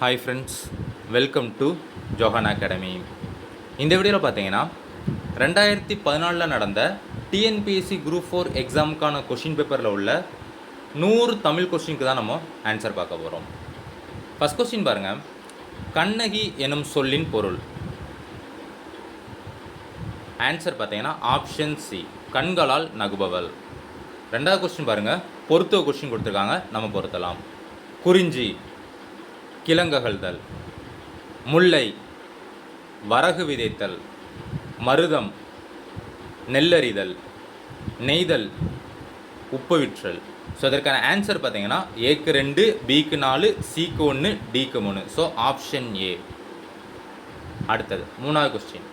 Hi friends welcome to Johan academy இந்த வீடியோவில் பார்த்தீங்கன்னா ரெண்டாயிரத்தி பதினாலில் நடந்த டிஎன்பிஎஸ்சி குரூப் ஃபோர் எக்ஸாமுக்கான கொஷின் பேப்பரில் உள்ள நூறு தமிழ் கொஷினுக்கு தான் நம்ம ஆன்சர் பார்க்க போகிறோம் ஃபஸ்ட் கொஸ்டின் பாருங்கள் கண்ணகி எனும் சொல்லின் பொருள். ஆன்சர் பார்த்தீங்கன்னா ஆப்ஷன் சி கண்களால் நகுபவள். ரெண்டாவது கொஸ்டின் பாருங்கள் பொருத்துவ கொஸ்டின் கொடுத்துருக்காங்க. நம்ம பொருத்தலாம். குறிஞ்சி கிழங்ககழ்தல் முல்லை வரகு விதைத்தல் மருதம் நெல்லறிதல் நெய்தல் உப்பு விற்றல். ஸோ அதற்கான ஆன்சர் பார்த்தீங்கன்னா ஏக்கு ரெண்டு பிக்கு நாலு சிக்கு ஒன்று டிக்கு மூணு. ஸோ ஆப்ஷன் ஏ அடுத்தது மூணாவது கொஸ்டின்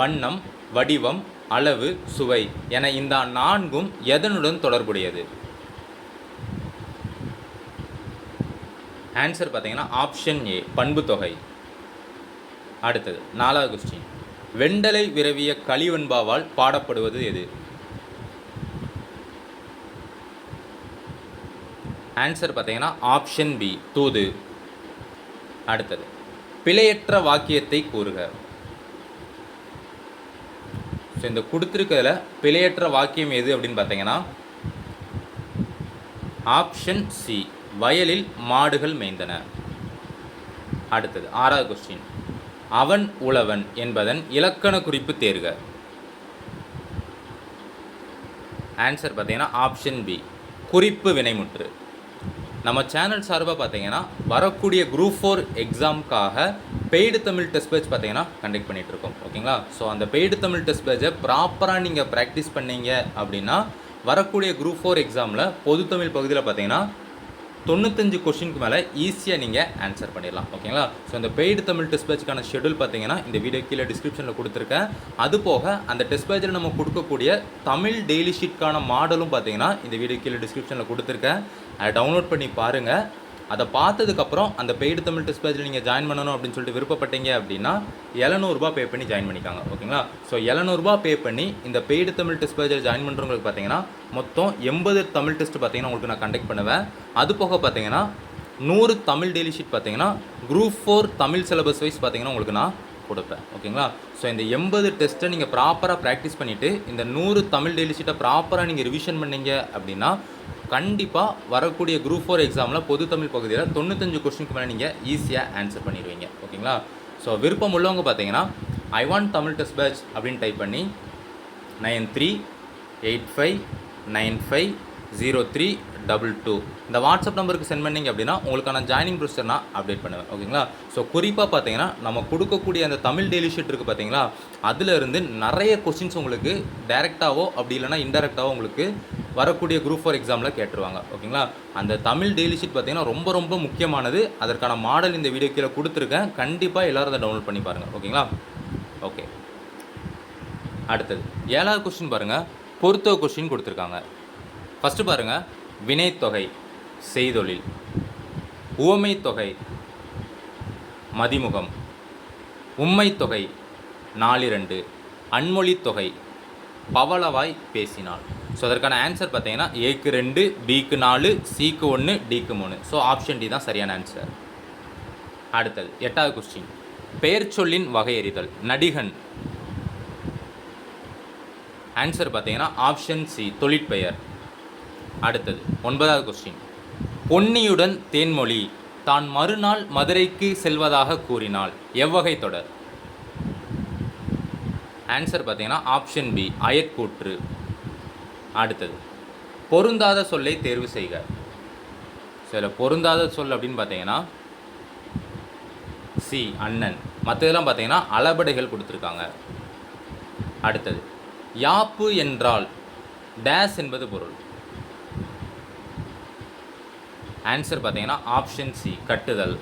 வண்ணம் வடிவம் அளவு சுவை என இந்த நான்கும் எதனுடன் தொடர்புடையது? ஆன்சர் பார்த்தீங்கன்னா ஆப்ஷன் ஏ பண்பு தொகை. அடுத்தது நாலாவது கொஸ்டின் வெண்டலை விரவிய களிவெண்பாவால் பாடப்படுவது எது? ஆன்சர் பார்த்தீங்கன்னா ஆப்ஷன் பி தூது. அடுத்தது பிழையற்ற வாக்கியத்தை கூறுக. ஸோ இந்த கொடுத்துருக்கிறதுல பிழையற்ற வாக்கியம் எது அப்படின்னு பார்த்தீங்கன்னா ஆப்ஷன் சி வயலில் மாடுகள் மேய்ந்தன. அடுத்தது ஆறாவது கொஸ்டின் அவன் உழவன் என்பதன் இலக்கண குறிப்பு தேர்க. ஆன்சர் பார்த்தீங்கன்னா ஆப்ஷன் பி குறிப்பு வினைமுற்று. நம்ம சேனல் சார்பாக பார்த்தீங்கன்னா வரக்கூடிய குரூப் ஃபோர் எக்ஸாமுக்காக பெய்டு தமிழ் டெஸ்ட் பேட்ச் பார்த்தீங்கன்னா கண்டக்ட் பண்ணிகிட்டு இருக்கோம். ஓகேங்களா? ஸோ அந்த பெய்டு தமிழ் டெஸ்ட் பேட்சை ப்ராப்பராக நீங்கள் ப்ராக்டிஸ் பண்ணீங்க அப்படின்னா வரக்கூடிய குரூப் ஃபோர் எக்ஸாமில் பொது தமிழ் பகுதியில் பார்த்தீங்கன்னா தொண்ணூத்தஞ்சு கொஷினுக்கு மேலே ஈஸியாக நீங்கள் ஆன்சர் பண்ணிடலாம். ஓகேங்களா ஸோ அந்த பெய்டு தமிழ் டெஸ்ட் பேட்ச்க்கான ஷெடியூல் பார்த்தீங்கன்னா இந்த வீடியோ கீழே டிஸ்கிரிப்ஷனில் கொடுத்துருக்கேன். அது போக அந்த டெஸ்ட் பேட்சில் நம்ம கொடுக்கக்கூடிய தமிழ் டெய்லி ஷீட்கான மாடலும் பார்த்தீங்கன்னா இந்த வீடியோ கீழே டிஸ்கிரிப்ஷனில் கொடுத்துருக்கேன். அதை டவுன்லோட் பண்ணி பாருங்கள் அதை பார்த்ததுக்கப்புறம் அந்த பெய்டு தமிழ் டெஸ்ட் நீங்கள் ஜாயின் பண்ணணும் அப்படின்னு சொல்லிட்டு விருப்பப்பட்டீங்க அப்படின்னா எழுநூறுபா பே பண்ணி ஜாயின் பண்ணிக்காங்க ஓகேங்களா ஸோ எழுநூறுபா பே பண்ணி இந்த பெய்டு தமிழ் டெஸ்ட் ஜாயின் பண்ணுறவங்களுக்கு பார்த்தீங்கன்னா மொத்தம் எண்பது தமிழ் டெஸ்ட் பார்த்தீங்கன்னா உங்களுக்கு நான் கண்டக்ட் பண்ணுவேன். அது போக பார்த்தீங்கன்னா நூறு தமிழ் டெய்லி ஷீட் பார்த்தீங்கன்னா group four Tamil syllabus wise பார்த்தீங்கன்னா உங்களுக்கு நான் கொடுப்பேன். ஓகேங்களா? ஸோ இந்த எண்பது டெஸ்ட்டை நீங்கள் ப்ராப்பராக ப்ராக்டிஸ் பண்ணிவிட்டு இந்த நூறு தமிழ் டெய்லி ஷீட்டை ப்ராப்பராக நீங்கள் ரிவிஷன் பண்ணீங்க அப்படின்னா கண்டிப்பாக வரக்கூடிய குரூப் ஃபோர் எக்ஸாமில் பொது தமிழ் பகுதியில் தொண்ணூத்தஞ்சு கொஸ்டினுக்கு மேலே நீங்கள் ஈஸியாக ஆன்சர் பண்ணிடுவீங்க. ஓகேங்களா? ஸோ விருப்பம் உள்ளவங்க பார்த்தீங்கன்னா I want Tamil test batch அப்படின்னு டைப் பண்ணி nine three eight five nine five zero three double two இந்த வாட்ஸ்அப் நம்பருக்கு சென்ட் பண்ணீங்க அப்படின்னா உங்களுக்கான ஜாயினிங் ப்ரொசீஜர் நான் அப்டேட் பண்ணுவேன். ஓகேங்களா ஸோ குறிப்பாக பார்த்தீங்கன்னா நம்ம கொடுக்கக்கூடிய அந்த தமிழ் டெய்லி ஷீட் இருக்குது பார்த்தீங்களா? அதில் இருந்து நிறைய கொஸ்டின்ஸ் உங்களுக்கு டைரெக்டாவோ அப்படி இல்லைனா இன்டெரக்டாகவோ உங்களுக்கு வரக்கூடிய குரூப் ஃபார் எக்ஸாமில் கேட்டுருவாங்க. ஓகேங்களா அந்த தமிழ் டெய்லி ஷீட் பார்த்தீங்கன்னா ரொம்ப ரொம்ப முக்கியமானது. அதற்கான மாடல் இந்த வீடியோ கீழே கொடுத்துருக்கேன். கண்டிப்பாக எல்லோரும் அதை டவுன்லோட் பண்ணி பாருங்கள் ஓகேங்களா ஓகே அடுத்தது ஏழாவது கொஸ்டின் பாருங்கள் பொருத்துவ கொஸ்டின் கொடுத்துருக்காங்க. ஃபஸ்ட்டு பாருங்கள் வினைத்தொகை செய்தொழில். உவமைத்தொகை தொகை மதிமுகம். உம்மைத்தொகை நாலிரண்டு. அன்மொழி தொகை பவளவாய் பேசினாள் ஸோ அதற்கான ஆன்சர் பார்த்தீங்கன்னா ஏக்கு ரெண்டு பிக்கு நாலு சிக்கு ஒன்று டிக்கு மூணு. ஸோ ஆப்ஷன் டி தான் சரியான ஆன்சர் அடுத்தது எட்டாவது கொஸ்டின் பெயர் சொல்லின் வகையறிதல் நடிகன். ஆன்சர் பார்த்தீங்கன்னா ஆப்ஷன் சி தொழிற்பெயர். அடுத்தது ஒன்பதாவது கொஸ்டின் பொன்னியுடன் தேன்மொழி தான் மறுநாள் மதுரைக்கு செல்வதாக கூறினாள். எவ்வகை தொடர்? ஆன்சர் பார்த்தீங்கன்னா ஆப்ஷன் பி அயற்கூற்று அடுத்தது பொருந்தாத சொல்லை தேர்வு செய்க. சில பொருந்தாத சொல் அப்படின்னு பார்த்தீங்கன்னா சி அண்ணன். மற்றதெல்லாம் பார்த்தீங்கன்னா அளபடைகள் கொடுத்துருக்காங்க. அடுத்தது யாப்பு என்றால் டேஸ் என்பது பொருள். ஆன்சர் பார்த்தீங்கன்னா ஆப்ஷன் சி கட்டுதல்.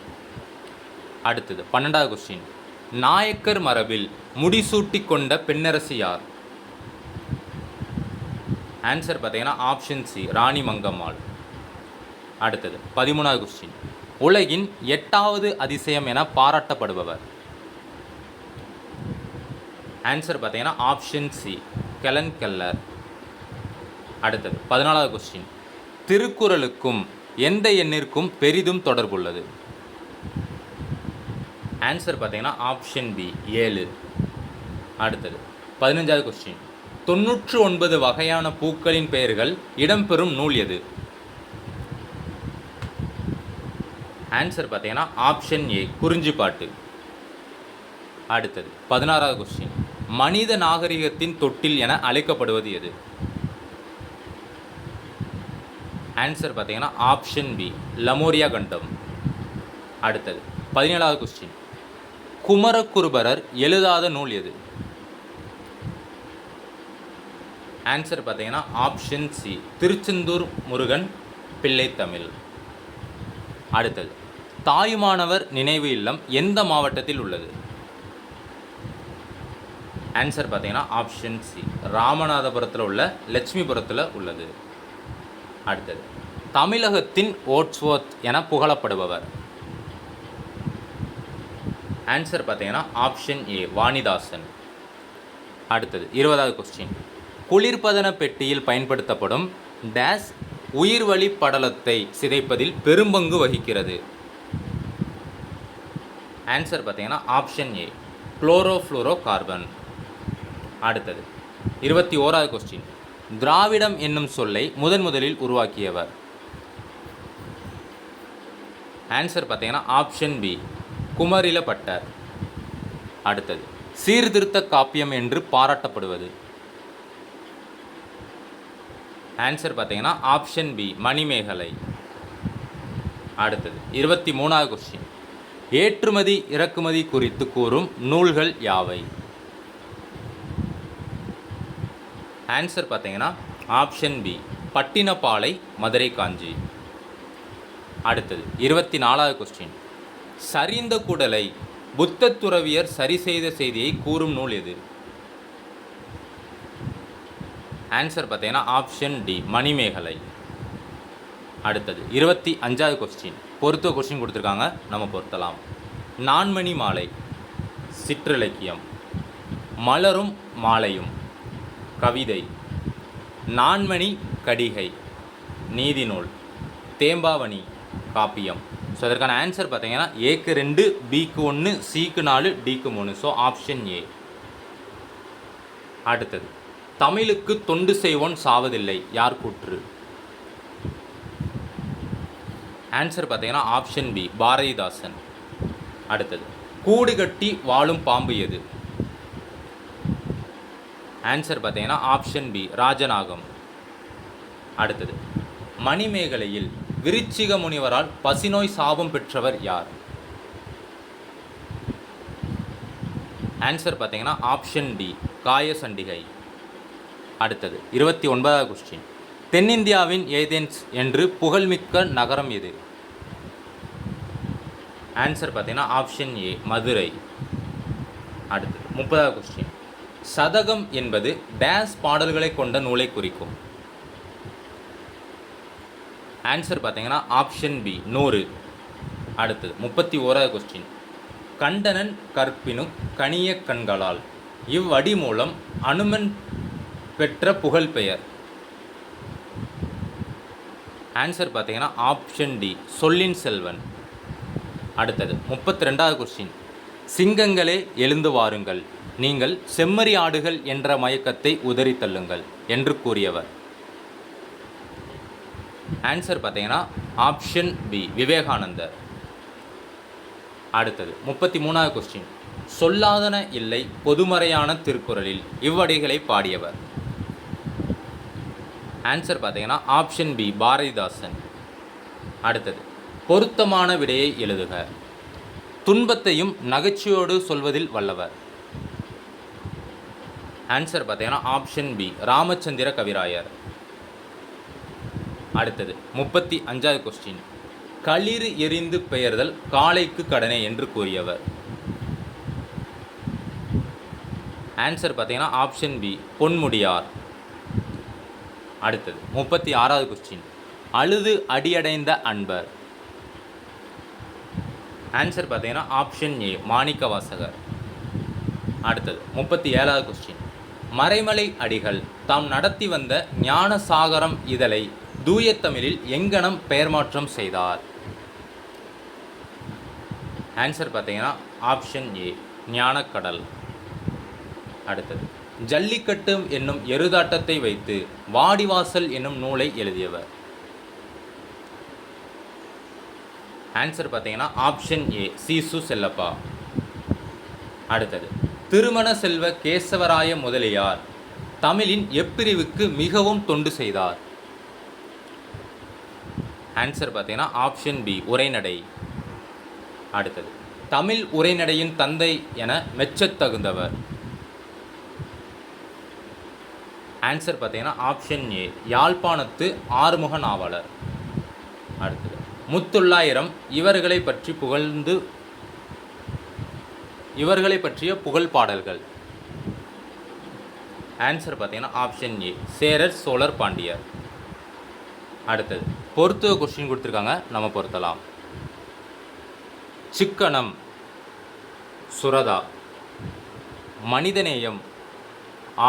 அடுத்தது பன்னெண்டாவது கொஸ்டின் நாயக்கர் மரபில் முடிசூட்டி கொண்ட பெண்ணரசி யார்? ஆன்சர் பார்த்தீங்கன்னா ஆப்ஷன் சி ராணி மங்கம்மாள். அடுத்தது பதிமூணாவது கொஸ்டின் உலகின் எட்டாவது அதிசயம் என பாராட்டப்படுபவர். ஆன்சர் பார்த்தீங்கன்னா ஆப்ஷன் சி கெலன் கெல்லர். அடுத்தது பதினாலாவது கொஸ்டின் திருக்குறளுக்கும் எந்த எண்ணிற்கும் பெரிதும் தொடர்புள்ளது. ஆன்சர் பார்த்தீங்கன்னா ஆப்ஷன் பி ஏழு. அடுத்தது பதினஞ்சாவது கொஸ்டின் தொண்ணூற்று ஒன்பது வகையான பூக்களின் பெயர்கள் இடம்பெறும் நூல் எது? ஆன்சர் பார்த்தீங்கன்னா ஆப்ஷன் ஏ குறிஞ்சிப்பாட்டு. அடுத்தது பதினாறாவது கொஸ்டின் மனித நாகரிகத்தின் தொட்டில் என அழைக்கப்படுவது எது? ஆன்சர் பார்த்தீங்கன்னா ஆப்ஷன் பி லமோரியா கண்டம் அடுத்தது பதினேழாவது கொஸ்டின் குமரகுருபரர் எழுதாத நூல் எது? ஆன்சர் பார்த்தீங்கன்னா ஆப்ஷன் சி திருச்செந்தூர் முருகன் பிள்ளை தமிழ். அடுத்தது தாயுமானவர் நினைவு இல்லம் எந்த மாவட்டத்தில் உள்ளது? ஆன்சர் பார்த்தீங்கன்னா ஆப்ஷன் சி ராமநாதபுரத்தில் உள்ள லட்சுமிபுரத்தில் உள்ளது. அடுத்தது. தமிழகத்தின் ஓட்ஸ்வொர்த் என புகழப்படுபவர். ஆன்சர் பார்த்தீங்கன்னா ஆப்ஷன் ஏ வாணிதாசன். அடுத்தது இருபதாவது கொஸ்டின் குளிர்பதன பெட்டியில் பயன்படுத்தப்படும் டேஸ் உயிர்வழி படலத்தை சிதைப்பதில் பெரும்பங்கு வகிக்கிறது. ஆன்சர் பார்த்தீங்கன்னா ஆப்ஷன் ஏ குளோரோஃப்ளோரோ கார்பன் அடுத்தது இருபத்தி ஓராவது கொஸ்டின் திராவிடம் என்னும் சொல்லை முதன் முதலில் உருவாக்கியவர். ஆன்சர் பார்த்தீங்கன்னா ஆப்ஷன் பி குமரில பட்டர். அடுத்தது சீர்திருத்த காப்பியம் என்று பாராட்டப்படுவது. ஆன்சர் பார்த்தீங்கன்னா ஆப்ஷன் பி மணிமேகலை. அடுத்தது இருபத்தி மூணாவது கொஸ்டின் ஏற்றுமதி இறக்குமதி குறித்து கூறும் நூல்கள் யாவை? ஆன்சர் பார்த்தீங்கன்னா ஆப்ஷன் பி பட்டினப்பாலை மதுரை காஞ்சி. அடுத்தது இருபத்தி நாலாவது கொஸ்டின் சரிந்த குடலை புத்த துறவியர் சரி செய்த செய்தியை கூறும் நூல் எது? ஆன்சர் பார்த்தீங்கன்னா ஆப்ஷன் டி மணிமேகலை. அடுத்தது இருபத்தி அஞ்சாவது கொஸ்டின் பொறுத்த கொஸ்டின் கொடுத்துருக்காங்க நம்ம பொருத்தலாம். நான்மணி மாலை சிற்றிலக்கியம். மலரும் மாலையும். கவிதை. நான்மணி கடிகை நீதிநூல் தேம்பாவணி காப்பியம். ஸோ அதற்கான ஆன்சர் பார்த்தீங்கன்னா ஏக்கு ரெண்டு பிக்கு ஒன்று சிக்கு நாலு டிக்கு மூணு. ஸோ ஆப்ஷன் ஏ அடுத்தது. தமிழுக்கு தொண்டு செய்வோன் சாவதில்லை யார் கூற்று? ஆன்சர் பார்த்தீங்கன்னா ஆப்ஷன் பி பாரதிதாசன். அடுத்தது. கூடு கட்டி வாழும் பாம்பு எது? ஆன்சர் பார்த்தீங்கன்னா ஆப்ஷன் பி ராஜநாகம் அடுத்தது மணிமேகலையில் விருச்சிக முனிவரால் பசிநோய் சாபம் பெற்றவர் யார்? ஆன்சர் பார்த்தீங்கன்னா ஆப்ஷன் டி காயசண்டிகை. அடுத்தது இருபத்தி ஒன்பதாவது கொஸ்டின் தென்னிந்தியாவின் ஏதென்ஸ் என்று புகழ்மிக்க நகரம் எது? ஆன்சர் பார்த்தீங்கன்னா ஆப்ஷன் ஏ மதுரை. அடுத்தது முப்பதாவது கொஸ்டின் சதகம் என்பது டேஸ் பாடல்களை கொண்ட நூலை குறிக்கும். ஆன்சர் பார்த்தீங்கன்னா ஆப்ஷன் பி நூறு. அடுத்தது முப்பத்தி ஓராவது கொஸ்டின் கண்டனன் கற்பினும் கனிய கண்களால். இவ்வடி மூலம் அனுமன் பெற்ற புகழ்பெயர் ஆன்சர் பார்த்தீங்கன்னா ஆப்ஷன் டி சொல்லின் செல்வன். அடுத்தது முப்பத்தி ரெண்டாவது கொஸ்டின் சிங்கங்களே எழுந்து வாருங்கள். நீங்கள் செம்மறி ஆடுகள் என்ற மயக்கத்தை உதறி தள்ளுங்கள் என்று கூறியவர். ஆன்சர் பார்த்தீங்கன்னா ஆப்ஷன் பி விவேகானந்தர். அடுத்தது முப்பத்தி மூணாவது கொஸ்டின் சொல்லாதன இல்லை பொதுமறையான திருக்குறளில் இவ்வடிகளை பாடியவர். ஆன்சர் பார்த்தீங்கன்னா ஆப்ஷன் பி பாரதிதாசன். அடுத்தது பொருத்தமான விடையை எழுதுக. துன்பத்தையும் நகைச்சுவையோடு சொல்வதில் வல்லவர். ஆன்சர் பார்த்தீங்கன்னா ஆப்ஷன் பி ராமச்சந்திர கவிராயர். அடுத்தது முப்பத்தி அஞ்சாவது கொஸ்டின் களிறு எரிந்து பெயர்தல் காளைக்கு கடனே என்று கூறியவர். ஆன்சர் பார்த்தீங்கன்னா ஆப்ஷன் பி பொன்முடியார். அடுத்தது முப்பத்தி ஆறாவது கொஸ்டின் அழுது அடியடைந்த அன்பர். ஆன்சர் பார்த்தீங்கன்னா ஆப்ஷன் ஏ மாணிக்க வாசகர் அடுத்தது முப்பத்தி ஏழாவது கொஸ்டின் மறைமலை அடிகள். தாம் நடத்தி வந்த ஞான சாகரம் இதழை தூய தமிழில் எங்கனம் பெயர் மாற்றம் செய்தார்? ஆன்சர் பார்த்தீங்கன்னா ஆப்ஷன் ஏ ஞானக்கடல். அடுத்தது ஜல்லிக்கட்டு என்னும் எருதாட்டத்தை வைத்து வாடிவாசல் என்னும் நூலை எழுதியவர். ஆன்சர் பார்த்தீங்கன்னா ஆப்ஷன் ஏ சீசு செல்லப்பா. அடுத்தது திருமண செல்வ கேசவராய முதலியார் தமிழின் எப்பிரிவுக்கு மிகவும் தொண்டு செய்தார். ஆன்சர் பார்த்தீங்கன்னா ஆப்ஷன் பி உரைநடை. அடுத்தது தமிழ் உரைநடையின் தந்தை என மெச்சத் தகுந்தவர். ஆன்சர் பார்த்தீங்கன்னா ஆப்ஷன் ஏ யாழ்ப்பாணத்து ஆறுமுக நாவலர் அடுத்தது முத்தொள்ளாயிரம் இவர்களை பற்றி புகழ்ந்து இவர்களை பற்றிய புகழ் பாடல்கள். ஆன்சர் பார்த்தீங்கன்னா ஆப்ஷன் ஏ சேரர் சோழர் பாண்டியர். அடுத்தது பொறுத்துவ கொஸ்டின் கொடுத்துருக்காங்க நம்ம பொருத்தலாம். சிக்கனம் சுரதா மனிதநேயம்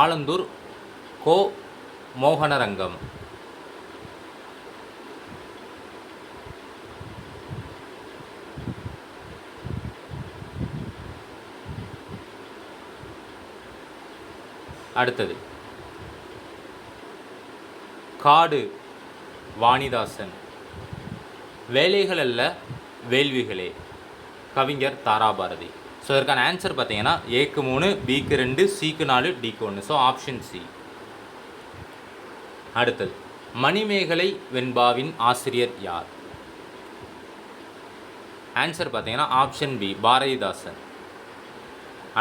ஆலந்தூர் கோ மோகனரங்கம். அடுத்தது. காடு வாணிதாசன். வேலைகள் அல்ல வேள்விகளே. கவிஞர் தாராபாரதி. ஸோ இதற்கான ஆன்சர் பார்த்தீங்கன்னா ஏக்கு மூணு பிக்கு ரெண்டு சிக்கு நாலு டிக்கு ஒன்று ஸோ ஆப்ஷன் சி அடுத்தது. மணிமேகலை வெண்பாவின் ஆசிரியர் யார்? ஆன்சர் பார்த்தீங்கன்னா ஆப்ஷன் பி பாரதிதாசன்.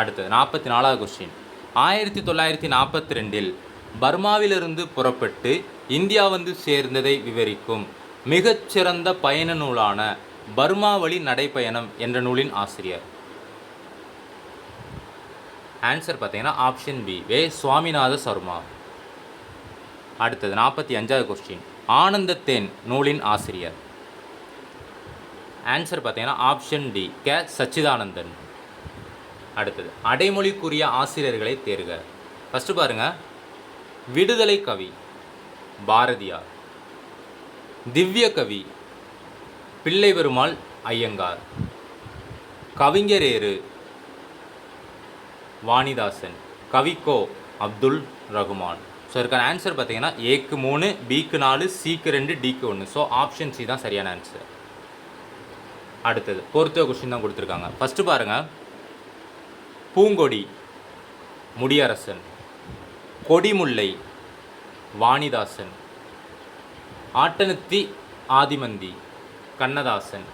அடுத்தது நாற்பத்தி நாலாவது கொஸ்டின் ஆயிரத்தி தொள்ளாயிரத்தி நாற்பத்தி ரெண்டில் பர்மாவிலிருந்து புறப்பட்டு இந்தியா வந்து சேர்ந்ததை விவரிக்கும் மிகச்சிறந்த பயண நூலான பர்மா வழி நடைப்பயணம் என்ற நூலின் ஆசிரியர். ஆன்சர் பார்த்தீங்கன்னா ஆப்ஷன் பி வே. சுவாமிநாத சர்மா. அடுத்தது நாற்பத்தி அஞ்சாவது கொஸ்டின் ஆனந்தத்தேன் நூலின் ஆசிரியர். ஆன்சர் பார்த்தீங்கன்னா ஆப்ஷன் டி கே. சச்சிதானந்தன். அடுத்தது. அடைமொழிக்குரிய ஆசிரியர்களை தேர்க. ஃபஸ்ட்டு பாருங்க. விடுதலை கவி பாரதியார். திவ்ய கவி பிள்ளை பெருமாள் ஐயங்கார். கவிஞரேறு வாணிதாசன். கவிக்கோ அப்துல் ரகுமான். ஸோ இருக்கான ஆன்சர் பார்த்தீங்கன்னா ஏக்கு மூணு பிக்கு நாலு சிக்கு ரெண்டு டிக்கு ஒன்று ஸோ ஆப்ஷன் சி தான் சரியான ஆன்சர் அடுத்தது பொறுத்த கொஸ்டின் தான் கொடுத்துருக்காங்க. ஃபஸ்ட்டு பாருங்கள் பூங்கொடி முடியரசன் கொடிமுல்லை வாணிதாசன் ஆட்டனத்தி ஆதிமந்தி கண்ணதாசன்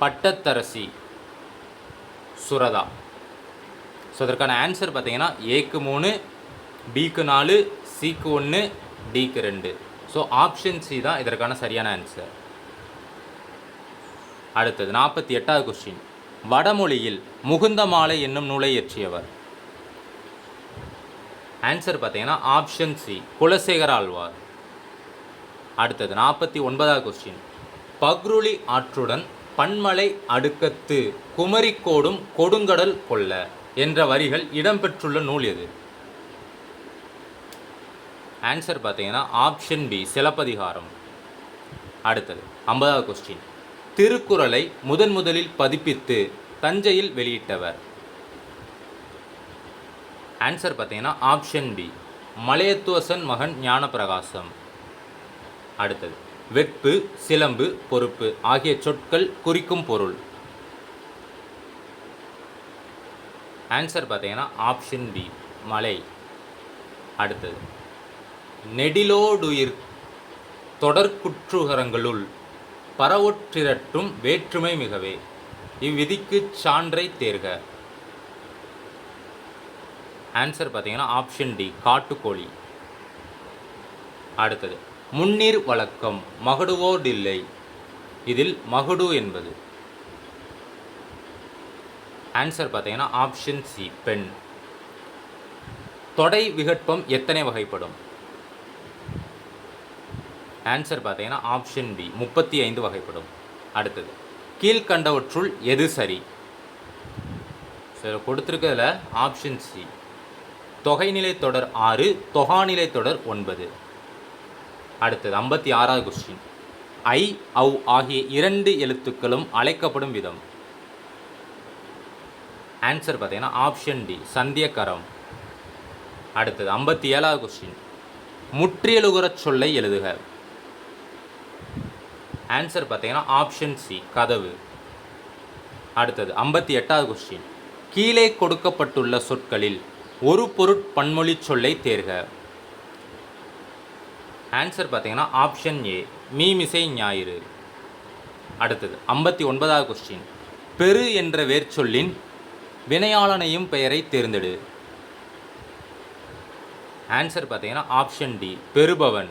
பட்டத்தரசி சுரதா. ஸோ அதற்கான ஆன்சர் பார்த்தீங்கன்னா ஏக்கு மூணு பிக்கு நாலு சிக்கு ஒன்று டிக்கு ரெண்டு. ஸோ ஆப்ஷன் சி தான் இதற்கான சரியான ஆன்சர் அடுத்தது நாற்பத்தி எட்டாவது கொஸ்டின் வடமொழியில் முகுந்த மாலை என்னும் நூலை இயற்றியவர். ஆன்சர் பார்த்தீங்கன்னா ஆப்ஷன் சி குலசேகர ஆழ்வார். அடுத்தது நாற்பத்தி ஒன்பதாவது கொஸ்டின் பக்ருளி ஆற்றுடன் பன்மலை அடுக்கத்து குமரிக்கோடும் கொடுங்கடல் கொல்ல என்ற வரிகள் இடம்பெற்றுள்ள நூல் எது? ஆன்சர் பார்த்தீங்கன்னா ஆப்ஷன் பி சிலப்பதிகாரம். அடுத்தது ஐம்பதாவது கொஸ்டின் திருக்குறளை முதன் முதலில் பதிப்பித்து தஞ்சையில் வெளியிட்டவர். ஆன்சர் பார்த்தீங்கன்னா ஆப்ஷன் பி மலையத்துவசன் மகன் ஞானப்பிரகாசம். அடுத்தது வெட்பு சிலம்பு பொறுப்பு ஆகிய சொற்கள் குறிக்கும் பொருள். ஆன்சர் பார்த்தீங்கன்னா ஆப்ஷன் பி மலை. அடுத்தது நெடிலோடுயிர் தொடர்குற்றுகரங்களுள் பரவொற்றிரட்டும் வேற்றுமை மிகவே. இவ்விதிக்குச் சான்றை தேர்க. ஆன்சர் பார்த்தீங்கன்னா ஆப்ஷன் டி காட்டுக்கோழி. அடுத்தது முன்னீர் வழக்கம் மகடுவோடில்லை. இதில் மகுடு என்பது. ஆன்சர் பார்த்தீங்கன்னா ஆப்ஷன் சி பெண். தொடை விகற்பம் எத்தனை வகைப்படும்? ஆன்சர் பார்த்தீங்கன்னா ஆப்ஷன் பி முப்பத்தி ஐந்து வகைப்படும். அடுத்தது கீழ்கண்டவற்றுள் எது சரி? சரி கொடுத்துருக்கிறதுல ஆப்ஷன் சி தொகைநிலை தொடர் ஆறு தொகாநிலை தொடர் ஒன்பது. அடுத்தது ஐம்பத்தி ஆறாவது கொஸ்டின் ஐ அவ் ஆகிய இரண்டு எழுத்துக்களும் அழைக்கப்படும் விதம். ஆன்சர் பார்த்தீங்கன்னா ஆப்ஷன் டி சந்தியக்கரம். அடுத்தது ஐம்பத்தி ஏழாவது கொஸ்டின் முற்றியலுகுறச் சொல்லை எழுதுக. ஆன்சர் பார்த்தீங்கன்னா ஆப்ஷன் சி கதவு. அடுத்தது ஐம்பத்தி எட்டாவது கொஸ்டின் கீழே கொடுக்கப்பட்டுள்ள சொற்களில் ஒரு பொருட்பன்மொழி சொல்லை தேர்க. ஆன்சர் பார்த்தீங்கன்னா ஆப்ஷன் ஏ மீமிசை ஞாயிறு. அடுத்தது ஐம்பத்தி ஒன்பதாவது கொஸ்டின் பெரு என்ற வேர்ச்சொல்லின் வினையாளனையும் பெயரை தேர்ந்தெடு. ஆன்சர் பார்த்தீங்கன்னா ஆப்ஷன் டி பெருபவன்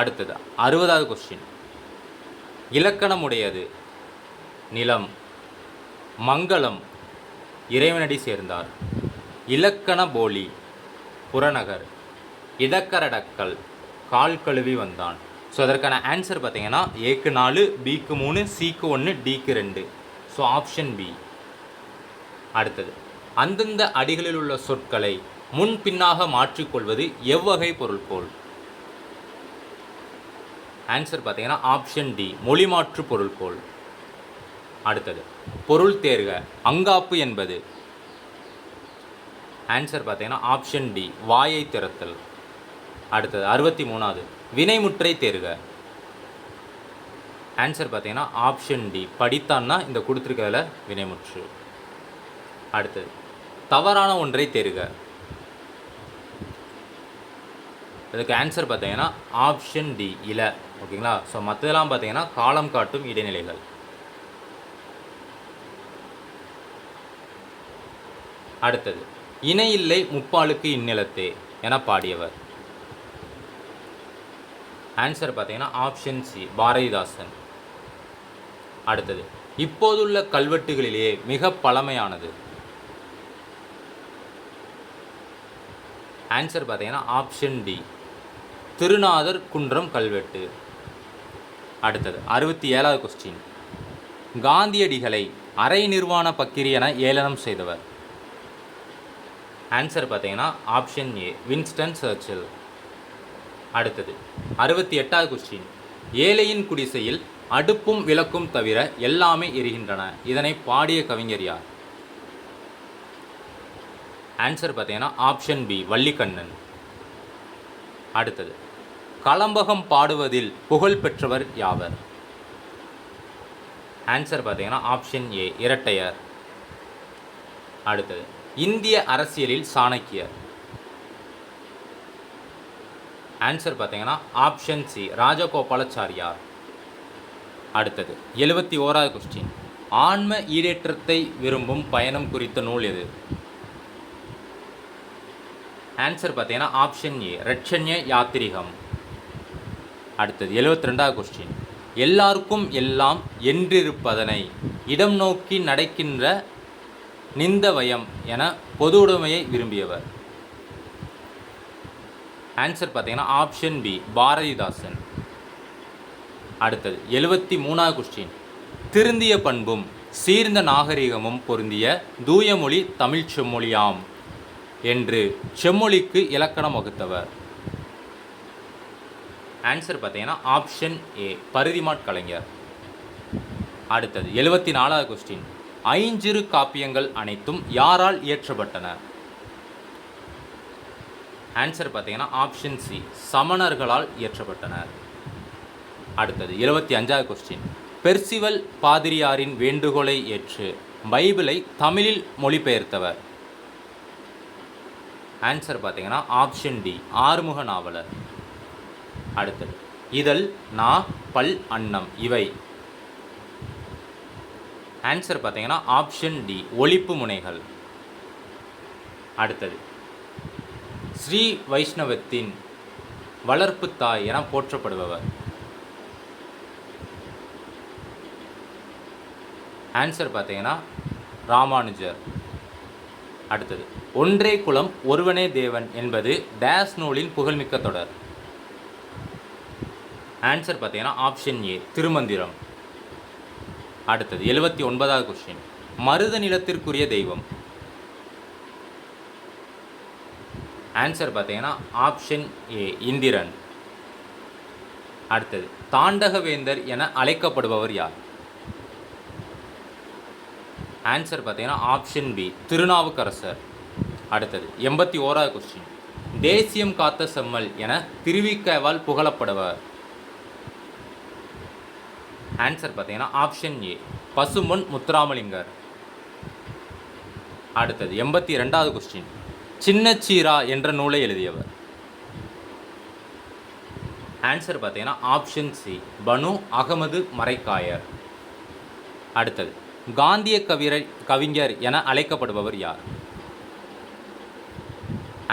அடுத்தது அறுபதாவது கொஸ்டின் இலக்கணமுடையது. நிலம் மங்களம் இறைவனடி சேர்ந்தார். இலக்கண போலி புறநகர் இதக்கரடக்கல் கால் கழுவி வந்தான். ஸோ அதற்கான ஆன்சர் பார்த்தீங்கன்னா ஏக்கு நாலு பிக்கு மூணு சிக்கு ஒன்று டிக்கு ரெண்டு. ஸோ ஆப்ஷன் பி அடுத்தது. அந்தந்த அடிகளில் உள்ள சொற்களை முன் பின்னாக மாற்றிக்கொள்வது எவ்வகை பொருள்கோள் ஆன்சர் பார்த்தீங்கன்னா ஆப்ஷன் டி மொழிமாற்று பொருள்கோள் அடுத்தது பொருள் தேர்க அங்காப்பு என்பது. ஆன்சர் பார்த்தீங்கன்னா ஆப்ஷன் டி வாயை திறத்தல். அடுத்தது அறுபத்தி மூணாவது வினைமுற்றை தேர்க. ஆன்சர் பார்த்தீங்கன்னா ஆப்ஷன் டி படித்தான்னா இந்த கொடுத்துருக்கிறதுல வினைமுற்று. அடுத்தது தவறான ஒன்றை தேர்க. இதுக்கு ஆன்சர் பார்த்தீங்கன்னா ஆப்ஷன் டி இல. ஓகேங்களா? ஸோ மற்றதெல்லாம் பார்த்தீங்கன்னா காலம் காட்டும் இடைநிலைகள். அடுத்தது இணையில்லை முப்பாலுக்கு இந்நிலத்தே என பாடியவர். ஆன்சர் பார்த்தீங்கன்னா ஆப்ஷன் சி பாரதிதாசன். அடுத்தது இப்போதுள்ள கல்வெட்டுகளிலேயே மிக பழமையானது. ஆன்சர் பார்த்தீங்கன்னா ஆப்ஷன் டி திருநாதர் குன்றம் கல்வெட்டு. அடுத்தது அறுபத்தி ஏழாவது கொஸ்டின் காந்தியடிகளை அரை நிர்வாண பக்கிரி என ஏளனம் செய்தவர். ஆன்சர் பார்த்தீங்கன்னா ஆப்ஷன் ஏ வின்ஸ்டன் சர்ச்சில் அடுத்தது அறுபத்தி எட்டாவது கொஸ்டின் ஏழையின் குடிசையில் அடுப்பும் விளக்கும் தவிர எல்லாமே எரிகின்றன. இதனை பாடிய கவிஞர் யார்? ஆன்சர் பார்த்தீங்கன்னா ஆப்ஷன் பி வள்ளிக்கண்ணன். அடுத்தது கலம்பகம் பாடுவதில் புகழ் பெற்றவர் யாவர்? ஆன்சர் பார்த்தீங்கன்னா ஆப்ஷன் ஏ இரட்டையர். அடுத்தது இந்திய அரசியலில் சாணக்கியர். ஆன்சர் பார்த்தீங்கன்னா ஆப்ஷன் சி ராஜகோபாலாச்சாரியார். அடுத்தது எழுபத்தி ஓராவது கொஸ்டின் ஆன்ம ஈடேற்றத்தை விரும்பும் பயணம் குறித்த நூல் எது? ஆன்சர் பார்த்தீங்கன்னா ஆப்ஷன் ஏ ரட்சண்ய யாத்திரிகம். அடுத்தது எழுபத்தி ரெண்டாவது கொஸ்டின் எல்லாருக்கும் எல்லாம் என்றிருப்பதனை இடம் நோக்கி நடக்கின்ற நிந்தவயம் என பொது உடைமையை விரும்பியவர். ஆன்சர் பார்த்தீங்கன்னா ஆப்ஷன் பி பாரதிதாசன். அடுத்தது எழுபத்தி மூணாவது கொஸ்டின் திருந்திய பண்பும் சீர்ந்த நாகரிகமும் பொருந்திய தூயமொழி தமிழ் செம்மொழியாம் என்று செம்மொழிக்கு இலக்கணம் வகுத்தவர். ஆன்சர் பார்த்தீங்கன்னா ஆப்ஷன் ஏ பருதிமாட் கலைஞர். அடுத்தது எழுபத்தி நாலாவது கொஸ்டின் ஐஞ்சிறு காப்பியங்கள் அனைத்தும் யாரால் இயற்றப்பட்டன? ஆன்சர் பார்த்தீங்கன்னா ஆப்ஷன் சி சமணர்களால் இயற்றப்பட்டனர். அடுத்தது எழுபத்தி அஞ்சாவது கொஸ்டின் பெர்சிவல் பாதிரியாரின் வேண்டுகோளை ஏற்று பைபிளை தமிழில் மொழிபெயர்த்தவர். ஆன்சர் பார்த்தீங்கன்னா ஆப்ஷன் டி ஆறுமுக நாவலர் அடுத்தது. இதழ் நா பல் அன்னம். இவை. ஆன்சர் பார்த்தீங்கன்னா ஆப்ஷன் டி ஒழிப்பு முனைகள். அடுத்தது. ஸ்ரீ வைஷ்ணவத்தின் வளர்ப்பு தாய் என போற்றப்படுபவர். ஆன்சர் பார்த்தீங்கன்னா ராமானுஜர். அடுத்தது. ஒன்றே குலம் ஒருவனே தேவன் என்பது டேஸ் நூலின் புகழ்மிக்க தொடர். ஆன்சர் பார்த்தீங்கன்னா ஆப்ஷன் ஏ திருமந்திரம். அடுத்தது எழுபத்தி ஒன்பதாவது கொஸ்டின் மருத நிலத்திற்குரிய தெய்வம். ஆன்சர் பார்த்தீங்கன்னா ஆப்ஷன் ஏ இந்திரன். அடுத்தது தாண்டகவேந்தர் என அழைக்கப்படுபவர் யார்? ஆன்சர் பார்த்தீங்கன்னா ஆப்ஷன் பி திருநாவுக்கரசர். அடுத்தது எண்பத்தி ஓராவது கொஸ்டின் தேசியம் காத்த செம்மல் என திருவிக்கவால் புகழப்படுவர். ஆன்சர் பார்த்தீங்கன்னா ஆப்ஷன் ஏ பசும்பொன் முத்துராமலிங்கர். அடுத்தது எண்பத்தி ரெண்டாவது கொஸ்டின் சின்னச்சீரா என்ற நூலை எழுதியவர். ஆன்சர் பார்த்தீங்கன்னா ஆப்ஷன் சி பனு அகமது மரைக்காயர் அடுத்தது காந்திய கவிரை கவிஞர் என அழைக்கப்படுபவர் யார்?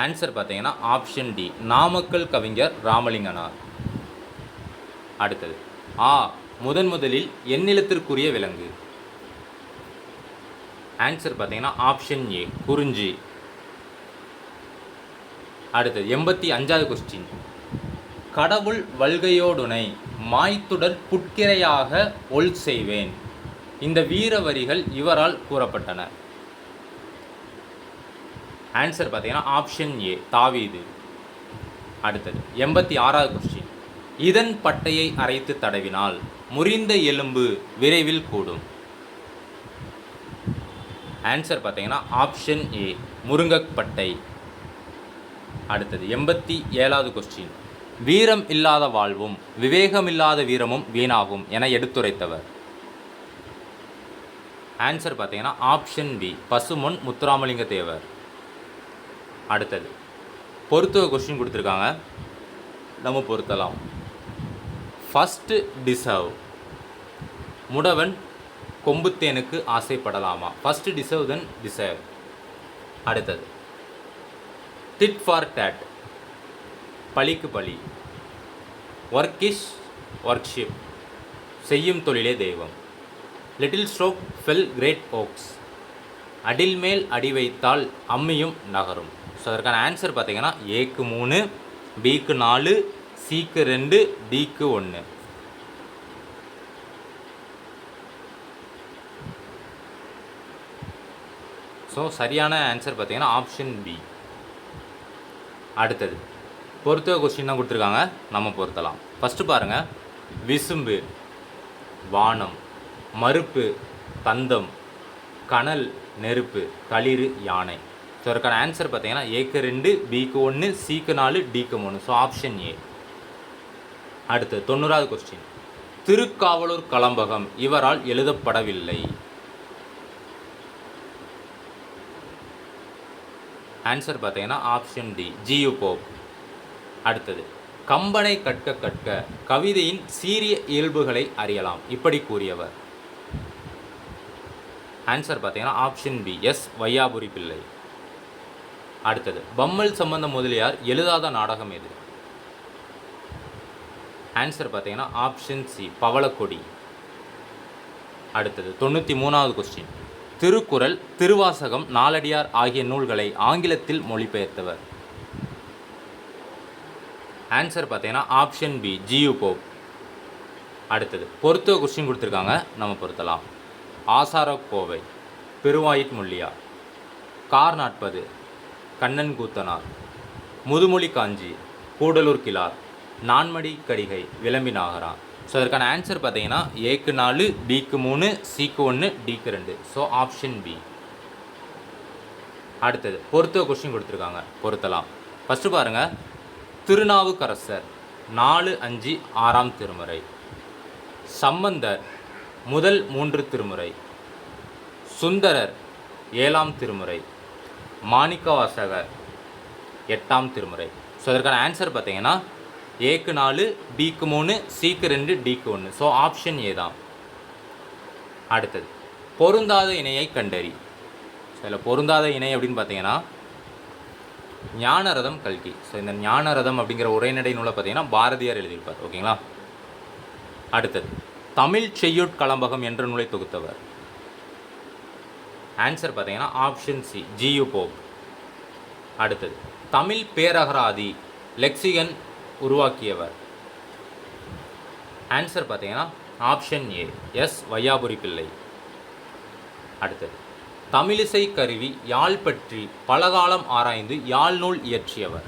ஆன்சர் பார்த்தீங்கன்னா ஆப்ஷன் டி நாமக்கல் கவிஞர் ராமலிங்கனார். அடுத்தது ஆ முதன் முதலில் எண்ணிலத்திற்குரிய விலங்கு. ஆன்சர் பார்த்தீங்கன்னா ஆப்ஷன் ஏ குறிஞ்சி. அடுத்தது எண்பத்தி அஞ்சாவது கொஸ்டின் கடவுள் வல்கையோடுனை மாய்த்துடர் புட்கிரையாக ஒல் செய்வேன். இந்த வீர வரிகள் இவரால் கூறப்பட்டன. ஆன்சர் பார்த்தீங்கன்னா ஆப்ஷன் ஏ தாவீது. அடுத்தது எண்பத்தி ஆறாவது கொஸ்டின் இதன் பட்டையை அரைத்து தடவினால் முறிந்த எலும்பு விரைவில் கூடும். ஆன்சர் பார்த்தீங்கன்னா ஆப்ஷன் ஏ முருங்கப்பட்டை அடுத்தது எண்பத்தி ஏழாவது கொஸ்டின் வீரம் இல்லாத வாழ்வும் விவேகமில்லாத வீரமும் வீணாகும் என எடுத்துரைத்தவர். ஆன்சர் பார்த்தீங்கன்னா ஆப்ஷன் பி பசுமொன் முத்துராமலிங்க தேவர் அடுத்தது பொருத்துவ கொஸ்டின் கொடுத்துருக்காங்க. நம்ம பொருத்தலாம். ஃபஸ்ட்டு டிசர்வ் முடவன் கொம்புத்தேனுக்கு ஆசைப்படலாமா? ஃபஸ்ட்டு டிசர்வ் தென் டிசர்வ் அடுத்தது. டிட் ஃபார் டேட் பழிக்கு பழி. ஒர்க்கிஷ் ஒர்க்ஷிப் செய்யும் தொழிலே தெய்வம். Little stroke fell great oaks Adil மேல் அடி வைத்தால் அம்மியும் நகரும். ஸோ அதற்கான ஆன்சர் பார்த்தீங்கன்னா ஏக்கு மூணு பிக்கு நாலு சிக்கு ரெண்டு டிக்கு ஒன்று ஸோ சரியான ஆன்சர் பார்த்தீங்கன்னா ஆப்ஷன் பி அடுத்தது. பொறுத்த கொஸ்டின் தான் கொடுத்துருக்காங்க. நம்ம பொருத்தலாம். ஃபஸ்ட்டு பாருங்கள் விசும்பு வானம் மறுப்பு தந்தம் கனல் நெருப்பு களிறு யானை. ஸோ அதற்கான ஆன்சர் பார்த்தீங்கன்னா ஏக்கு ரெண்டு பிக்கு ஒன்று சிக்கு நாலு டிக்கு மூணு. ஸோ ஆப்ஷன் ஏ அடுத்து தொண்ணூறாவது கொஸ்டின் திருக்காவலூர் கலம்பகம் இவரால் எழுதப்படவில்லை. ஆன்சர் பார்த்தீங்கன்னா option D G U Pope அடுத்தது கம்பனை கற்க கற்க கவிதையின் சீரிய இயல்புகளை அறியலாம். இப்படி கூறியவர். ஆன்சர் பார்த்தீங்கன்னா option B S Vaiyapuri Pillai. அடுத்தது பம்மல் சம்பந்த முதலியார் எழுதாத நாடகம் எது? ஆன்சர் பார்த்தீங்கன்னா ஆப்ஷன் சி பவளக்கொடி. அடுத்தது தொண்ணூற்றி மூணாவது கொஸ்டின் திருக்குறள் திருவாசகம் நாலடியார் ஆகிய நூல்களை ஆங்கிலத்தில் மொழிபெயர்த்தவர். ஆன்சர் பார்த்தீங்கன்னா option B G U Pope அடுத்தது பொருத்துவ கொஸ்டின் கொடுத்துருக்காங்க நம்ம பொருத்தலாம். ஆசாரக்கோவை பெருவாயிட் முள்ளியார். கார் நாட்பது கண்ணன் கூத்தனார். முதுமொழி காஞ்சி கூடலூர் கிளார். நான்மடி கடிகை விளம்பி நாகரா ஸோ அதற்கான ஆன்சர் பார்த்தீங்கன்னா ஏக்கு நாலு பிக்கு மூணு சிக்கு ஒன்று டிக்கு ரெண்டு. ஸோ ஆப்ஷன் பி அடுத்தது பொருத்துவ கொஸ்டின் கொடுத்துருக்காங்க பொருத்தலாம். ஃபஸ்ட்டு பாருங்கள் திருநாவுக்கரசர் நாலு அஞ்சு ஆறாம் திருமுறை. சம்பந்தர் முதல் மூன்று திருமுறை. சுந்தரர் ஏழாம் திருமுறை. மாணிக்கவாசகர் எட்டாம் திருமுறை. ஸோ அதற்கான ஆன்சர் பார்த்தீங்கன்னா ஏக்கு நாலு பிக்கு மூணு சிக்கு ரெண்டு டிக்கு ஒன்று ஸோ ஆப்ஷன் ஏ தான். அடுத்தது. பொருந்தாத இணையை கண்டறி. ஸோ இதில் பொருந்தாத இணை அப்படின்னு பார்த்தீங்கன்னா ஞானரதம் கல்கி. ஸோ இந்த ஞானரதம் அப்படிங்கிற உரைநடை நூலை பார்த்தீங்கன்னா பாரதியார் எழுதியிருப்பார். ஓகேங்களா? அடுத்தது. தமிழ் செய்யுட் கலம்பகம் என்ற நூலை தொகுத்தவர். ஆன்சர் பார்த்தீங்கன்னா ஆப்ஷன் சி ஜியு போப் அடுத்தது. தமிழ் பேரகராதி லெக்சிகன் உருவாக்கியவர். ஆன்சர் பார்த்தீங்கன்னா option A S Vaiyapuri Pillai. அடுத்தது தமிழிசை கருவி யாழ் பற்றி பலகாலம் ஆராய்ந்து யாழ் நூல் இயற்றியவர்.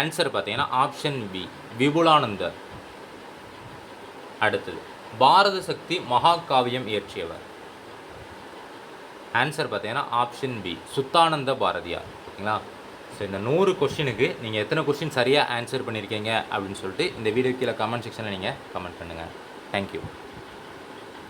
ஆன்சர் பார்த்தீங்கன்னா ஆப்ஷன் பி விபுலானந்தர். அடுத்தது பாரத சக்தி மகாகாவியம் இயற்றியவர். ஆன்சர் பார்த்தீங்கன்னா ஆப்ஷன் பி சுத்தானந்த பாரதியார். ஓகேங்களா? ஸோ இந்த நூறு கொஷினுக்கு நீங்கள் எத்தனை கொஷின் சரியாக ஆன்சர் பண்ணியிருக்கீங்க அப்படின்னு சொல்லிட்டு இந்த வீடியோ கீழே கமெண்ட் செக்ஷனில் நீங்கள் கமெண்ட் பண்ணுங்கள் தேங்க்யூ